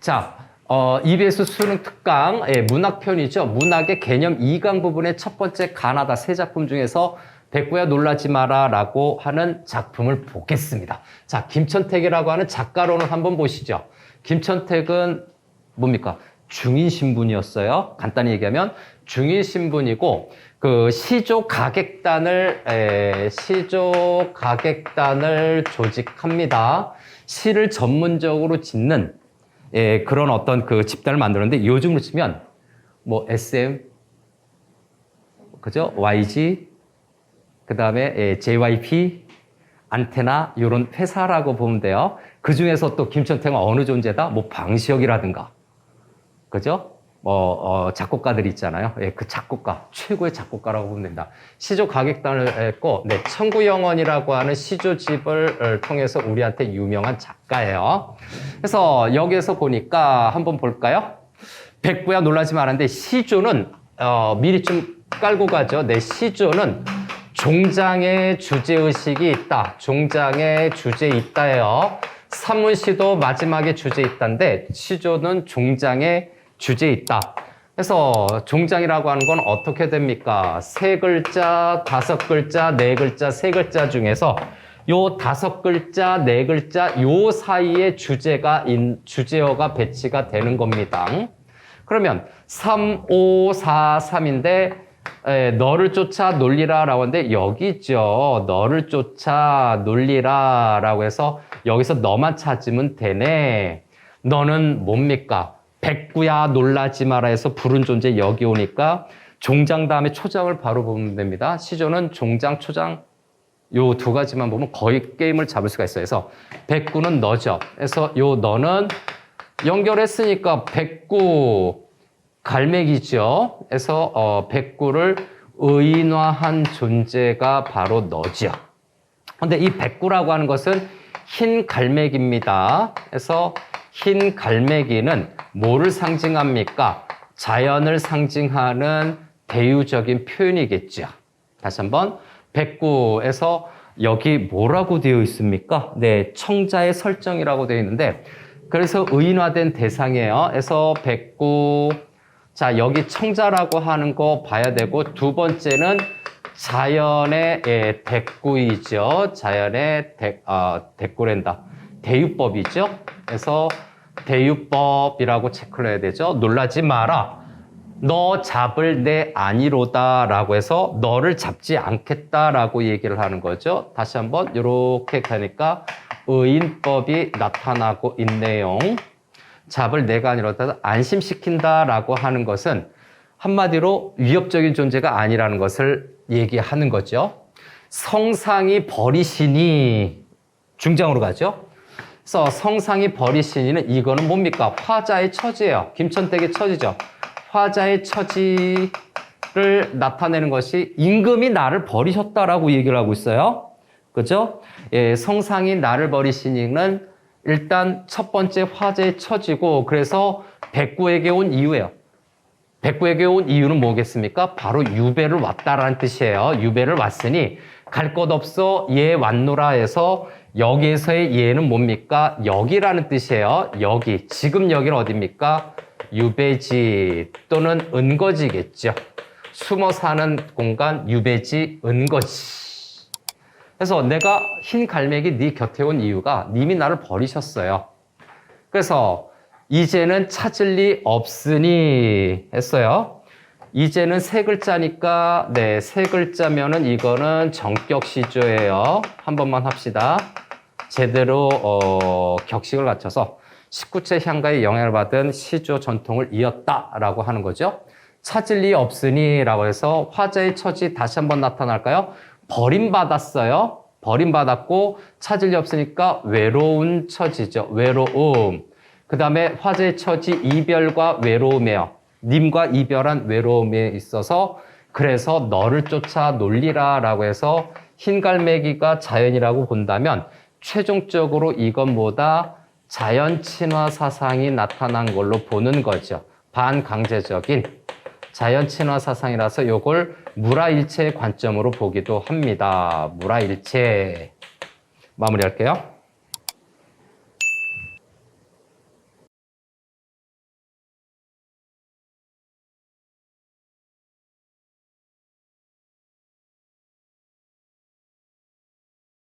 자, 어, EBS 수능 특강, 예, 문학편이죠. 문학의 개념 2강 부분의 첫 번째 가나다 세 작품 중에서 백구야 놀라지 마라 라고 하는 작품을 보겠습니다. 자, 김천택이라고 하는 작가로는 한번 보시죠. 김천택은 뭡니까? 중인 신분이었어요. 간단히 얘기하면 중인 신분이고 그 시조 가객단을 에, 시조 가객단을 조직합니다. 시를 전문적으로 짓는 예, 그런 어떤 그 집단을 만들었는데 요즘으로 치면 뭐 SM 그죠? YG 그 다음에 예, JYP 안테나 이런 회사라고 보면 돼요. 그 중에서 또 김천택은 어느 존재다? 뭐 방시혁이라든가 그죠? 뭐 어, 작곡가들 있잖아요. 예, 그 작곡가 최고의 작곡가라고 보면 된다. 시조 가객단을 했고, 네, 천구영원이라고 하는 시조집을 어, 통해서 우리한테 유명한 작가예요. 그래서 여기에서 보니까 한번 볼까요? 백구야 놀라지 말았는데 시조는 어, 미리 좀 깔고 가죠. 네, 시조는 종장의 주제 의식이 있다. 종장의 주제 있다예요. 산문시도 마지막에 주제 있다인데 시조는 종장의 주제 있다. 그래서 종장이라고 하는 건 어떻게 됩니까? 세 글자, 다섯 글자, 네 글자, 세 글자 중에서 요 다섯 글자, 네 글자 요 사이에 주제가 인, 주제어가 배치가 되는 겁니다. 그러면 3, 5, 4, 3인데 에, 너를 쫓아 놀리라 라고 하는데 여기 있죠. 너를 쫓아 놀리라 라고 해서 여기서 너만 찾으면 되네. 너는 뭡니까? 백구야 놀라지 마라 해서 부른 존재 여기 오니까 종장 다음에 초장을 바로 보면 됩니다. 시조는 종장, 초장 요 두 가지만 보면 거의 게임을 잡을 수가 있어요. 그래서 백구는 너죠. 그래서 요 너는 연결했으니까 백구 갈매기죠. 그래서 어, 백구를 의인화한 존재가 바로 너죠. 근데 이 백구라고 하는 것은 흰 갈매기입니다. 그래서 흰 갈매기는 뭐를 상징합니까? 자연을 상징하는 대유적인 표현이겠죠. 다시 한번 백구에서 여기 뭐라고 되어 있습니까? 네, 청자의 설정이라고 되어 있는데 그래서 의인화된 대상이에요. 그래서 백구 자 여기 청자라고 하는 거 봐야 되고 두 번째는 자연의 예, 대꾸이죠. 자연의 대, 아, 대꾸랜다. 대유법이죠. 그래서 대유법이라고 체크를 해야 되죠. 놀라지 마라. 너 잡을 내 아니로다 라고 해서 너를 잡지 않겠다 라고 얘기를 하는 거죠. 다시 한번 이렇게 가니까 의인법이 나타나고 있네요. 잡을 내가 아니로다 안심시킨다 라고 하는 것은 한마디로 위협적인 존재가 아니라는 것을 얘기하는 거죠. 성상이 버리시니 중장으로 가죠. 그래서 성상이 버리시니는 이거는 뭡니까? 화자의 처지예요. 김천택의 처지죠. 화자의 처지를 나타내는 것이 임금이 나를 버리셨다라고 얘기를 하고 있어요. 그죠? 예, 성상이 나를 버리시니는 일단 첫 번째 화제의 처지고 그래서 백구에게 온 이유예요. 백구에게 온 이유는 뭐겠습니까? 바로 유배를 왔다라는 뜻이에요. 유배를 왔으니 갈곳 없어 얘 왔노라 해서 여기에서의 얘는 뭡니까? 여기라는 뜻이에요. 여기. 지금 여기는 어딥니까? 유배지 또는 은거지겠죠. 숨어 사는 공간 유배지 은거지. 그래서 내가 흰 갈매기 네 곁에 온 이유가 님이 나를 버리셨어요. 그래서 이제는 찾을 리 없으니 했어요. 이제는 세 글자니까 네, 세 글자면은 이거는 정격 시조예요. 한 번만 합시다. 제대로 어, 격식을 갖춰서 19체 향가의 영향을 받은 시조 전통을 이었다라고 하는 거죠. 찾을 리 없으니라고 해서 화자의 처지 다시 한번 나타날까요? 버림받았어요. 버림받았고 찾을 리 없으니까 외로운 처지죠. 외로움. 그 다음에 화제의 처지 이별과 외로움이에요. 님과 이별한 외로움에 있어서 그래서 너를 쫓아 놀리라 라고 해서 흰갈매기가 자연이라고 본다면 최종적으로 이건 뭐다? 자연 친화 사상이 나타난 걸로 보는 거죠. 반강제적인 자연 친화 사상이라서 이걸 무라일체의 관점으로 보기도 합니다. 무라일체. 마무리할게요.